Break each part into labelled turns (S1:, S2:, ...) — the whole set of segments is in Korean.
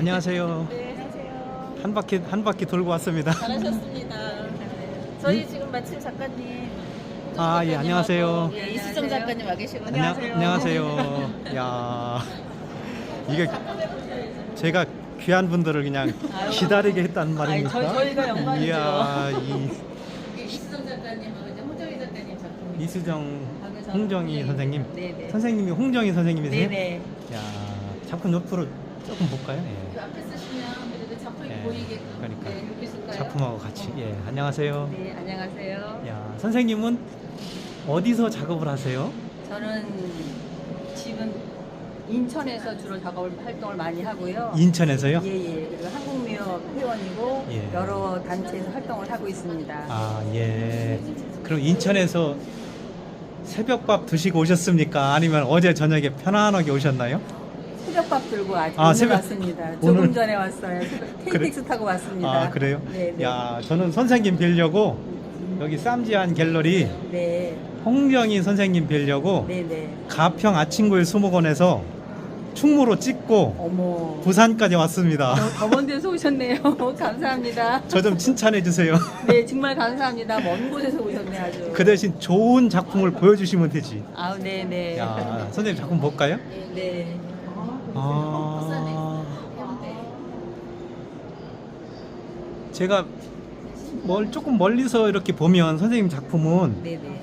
S1: 안녕하세요.
S2: 네, 안녕하세요.
S1: 한 바퀴 한 바퀴 돌고 왔습니다.
S2: 잘하셨습니다. 저희 지금 마침 작가님.
S1: 아, 예, 안녕하세요.
S2: 예, 이수정 작가님 와 계시고
S1: 안녕, 안녕하세요. 야 이게 제가 귀한 분들을 그냥 기다리게 했단 말입니까?
S2: 저희- 저희가 영광이죠.
S1: 이야 이
S2: 이수정 작가님하고 이제 홍정희 작가님 작품.
S1: 이수정 홍정희
S2: 선생님.
S1: 선생님
S2: 네네.
S1: 선생님이 홍정희 선생님이세요?
S2: 네네.
S1: 야 작품 옆으로 조금 볼까요?
S2: 그
S1: 예.
S2: 앞에 쓰시면 그래도 작품이
S1: 예,
S2: 보이게끔.
S1: 그러니까.
S2: 네, 여기 있을까요?
S1: 작품하고 같이 예 안녕하세요.
S2: 네, 안녕하세요.
S1: 야 선생님은 어디서 작업을 하세요?
S2: 저는 집은 인천에서 주로 작업을 활동을 많이 하고요.
S1: 인천에서요?
S2: 예예. 그리고 한국미업 회원이고
S1: 예.
S2: 여러 단체에서 활동을 하고 있습니다.
S1: 아, 예. 그럼 인천에서 새벽밥 드시고 오셨습니까? 아니면 어제 저녁에 편안하게 오셨나요?
S2: 새벽밥 들고 아직
S1: 아,
S2: 오늘
S1: 새벽-
S2: 왔습니다.
S1: 오늘-
S2: 조금 전에 왔어요. KTX 타고 왔습니다.
S1: 아, 그래요?
S2: 네, 네.
S1: 야, 저는 선생님 뵈려고 여기 쌈지한 갤러리
S2: 네,
S1: 홍정희 선생님 뵈려고
S2: 네, 네.
S1: 가평 아침고일 수목원에서 충무로 찍고
S2: 어머.
S1: 부산까지 왔습니다.
S2: 더먼 데서 오셨네요. 감사합니다.
S1: 저 좀 칭찬해 주세요.
S2: 네, 정말 감사합니다. 먼 곳에서 오셨네 아주.
S1: 그 대신 좋은 작품을 보여주시면 되지.
S2: 아우, 네, 네.
S1: 야, 선생님 작품 볼까요?
S2: 네.
S1: 아, 제가 뭘 조금 멀리서 이렇게 보면 선생님 작품은
S2: 네, 네.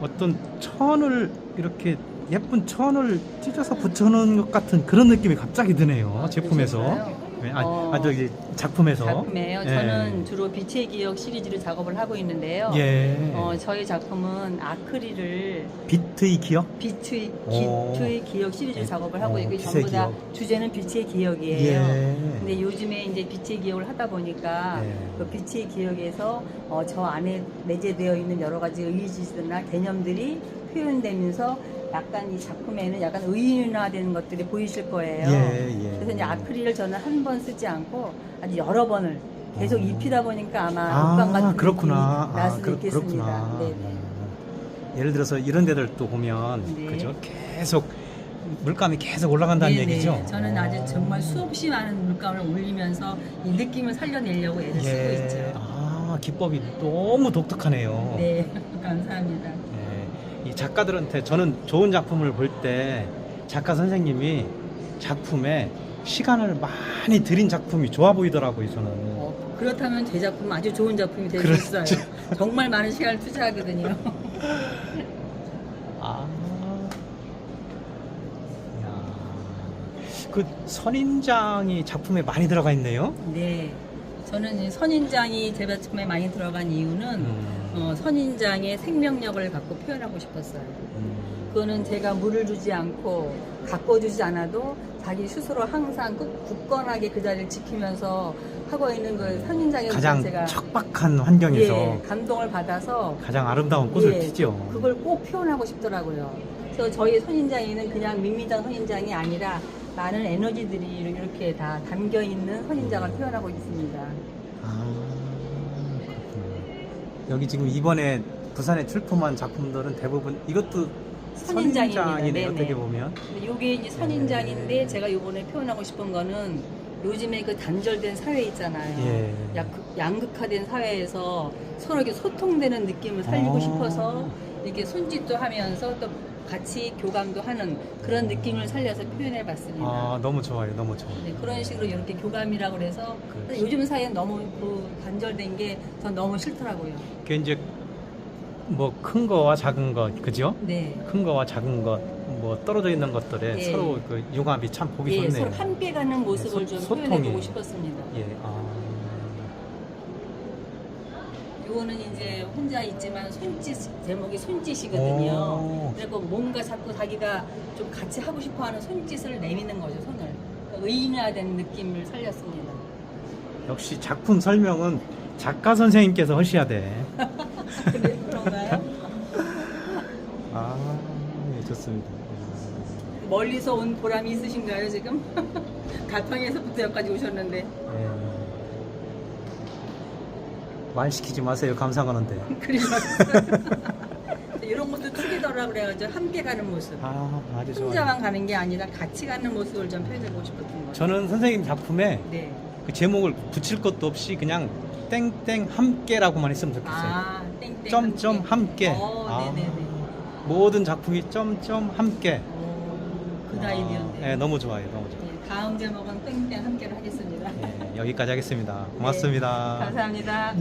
S1: 어떤 천을 이렇게 예쁜 천을 찢어서 붙여놓은 것 같은 그런 느낌이 갑자기 드네요
S2: 아,
S1: 제품에서
S2: 그러셨어요?
S1: 네, 아,
S2: 어.
S1: 아 저기 작품에서
S2: 작품이에요.
S1: 예.
S2: 저는 주로 빛의 기억 시리즈를 작업을 하고 있는데요.
S1: 예
S2: 어, 저희 작품은 아크릴을
S1: 비트의 기억
S2: 빛의,
S1: 오.
S2: 빛의 기억 시리즈 를 작업을 하고
S1: 어,
S2: 있고
S1: 빛의
S2: 전부 다
S1: 기억.
S2: 주제는 빛의 기억이에요.
S1: 예.
S2: 근데 요즘에 이제 빛의 기억을 하다 보니까
S1: 예.
S2: 그 빛의 기억에서 어, 저 안에 내재되어 있는 여러 가지 의지나 개념들이 표현되면서 약간 이 작품에는 약간 의인화되는 것들이 보이실 거예요.
S1: 예, 예.
S2: 그래서 이제 아크릴을 저는 한 번 쓰지 않고 아주 여러 번을 계속
S1: 어.
S2: 입히다 보니까 아마
S1: 아
S2: 녹감 같은
S1: 그렇구나
S2: 느낌이 날
S1: 아,
S2: 수도
S1: 그렇-
S2: 있겠습니다.
S1: 그렇구나
S2: 네, 네.
S1: 음. 예를 들어서 이런 데들 또 보면
S2: 네.
S1: 그죠 계속 물감이 계속 올라간다는
S2: 네네.
S1: 얘기죠
S2: 저는
S1: 어.
S2: 아주 정말 수없이 많은 물감을 올리면서 이 느낌을 살려내려고 애를 쓰고
S1: 예.
S2: 있죠.
S1: 아 기법이 너무 독특하네요
S2: 네, 감사합니다.
S1: 예. 이 작가들한테 저는 좋은 작품을 볼 때 작가 선생님이 작품에 시간을 많이 들인 작품이 좋아 보이더라고요 저는
S2: 어, 그렇다면 제 작품 아주 좋은 작품이 될수
S1: 그렇죠.
S2: 있어요. 정말 많은 시간을 투자하거든요.
S1: 아. 야. 그 선인장이 작품에 많이 들어가 있네요.
S2: 네, 저는 이 선인장이 제 작품에 많이 들어간 이유는
S1: 음.
S2: 어, 선인장의 생명력을 갖고 표현하고 싶었어요.
S1: 음.
S2: 그거는 제가 물을 주지 않고 가꿔주지 않아도 자기 스스로 항상 굳- 굳건하게 그 자리를 지키면서 하고 있는 그 선인장의
S1: 가장
S2: 제가
S1: 척박한 환경에서
S2: 예, 감동을 받아서
S1: 가장 아름다운 꽃을
S2: 예,
S1: 피죠.
S2: 그걸 꼭 표현하고 싶더라고요. 그래서 저희 선인장에는 그냥 밋밋한 선인장이 아니라 많은 에너지들이 이렇게 다 담겨 있는 선인장을 표현하고 있습니다.
S1: 아. 여기 지금 이번에 부산에 출품한 작품들은 대부분 이것도
S2: 선인장입니다.
S1: 선인장이네
S2: 네네.
S1: 어떻게 보면.
S2: 이게 이제 선인장인데 제가 이번에 표현하고 싶은 거는 요즘에 그 단절된 사회 있잖아요.
S1: 예.
S2: 약, 양극화된 사회에서 서로 이렇게 소통되는 느낌을 살리고
S1: 아.
S2: 싶어서 이렇게 손짓도 하면서 또 같이 교감도 하는 그런 느낌을 살려서 표현해 봤습니다.
S1: 아 너무 좋아요, 너무 좋아 요.
S2: 네, 그런 식으로 이렇게 교감이라고 그래서
S1: 그렇지.
S2: 요즘 사회는 너무 그 단절된 게 전 너무 싫더라고요.
S1: 그 이제 뭐 큰 거와 작은 거, 그죠?
S2: 네.
S1: 큰 거와 작은 거, 뭐 떨어져 있는 것들에
S2: 예.
S1: 서로 그 융합이 참 보기
S2: 예,
S1: 좋네요.
S2: 서로 함께 가는 모습을
S1: 예, 소-
S2: 좀
S1: 소통이.
S2: 표현해 보고 싶었습니다.
S1: 예, 아,
S2: 요거는 이제 혼자 있지만 손짓 제목이 손짓이거든요.
S1: 오.
S2: 그리고 뭔가 자꾸 자기가 좀 같이 하고 싶어하는 손짓을 내미는 거죠 손을 그러니까 의인화된 느낌을 살렸습니다.
S1: 역시 작품 설명은 작가 선생님께서 하셔야 돼.
S2: 그래 그런가요?
S1: 아, 예, 좋습니다.
S2: 멀리서 온 보람이 있으신가요 지금? 가평에서부터 여기까지 오셨는데
S1: 예. 말 시키지 마세요. 감상하는데.
S2: 그리고 이런 것도 축이더라 그래가지고 함께 가는 모습.
S1: 아, 아주 좋아요.
S2: 혼자만 가는 게 아니라 같이 가는 모습을 좀 표현하고 싶었던 거예요.
S1: 저는 선생님 작품에
S2: 네.
S1: 그 제목을 붙일 것도 없이 그냥 땡땡 함께라고만 했으면 좋겠어요.
S2: 아, 땡땡.
S1: 점점 함께.
S2: 어,
S1: 아.
S2: 네네네.
S1: 모든 작품이 점점 함께.
S2: 오, 그 아이디어인데.
S1: 네, 너무 좋아요. 너무 좋아요.
S2: 네, 다음 제목은 땡땡 함께로 하겠습니다.
S1: 예, 여기까지 하겠습니다. 고맙습니다.
S2: 감사합니다.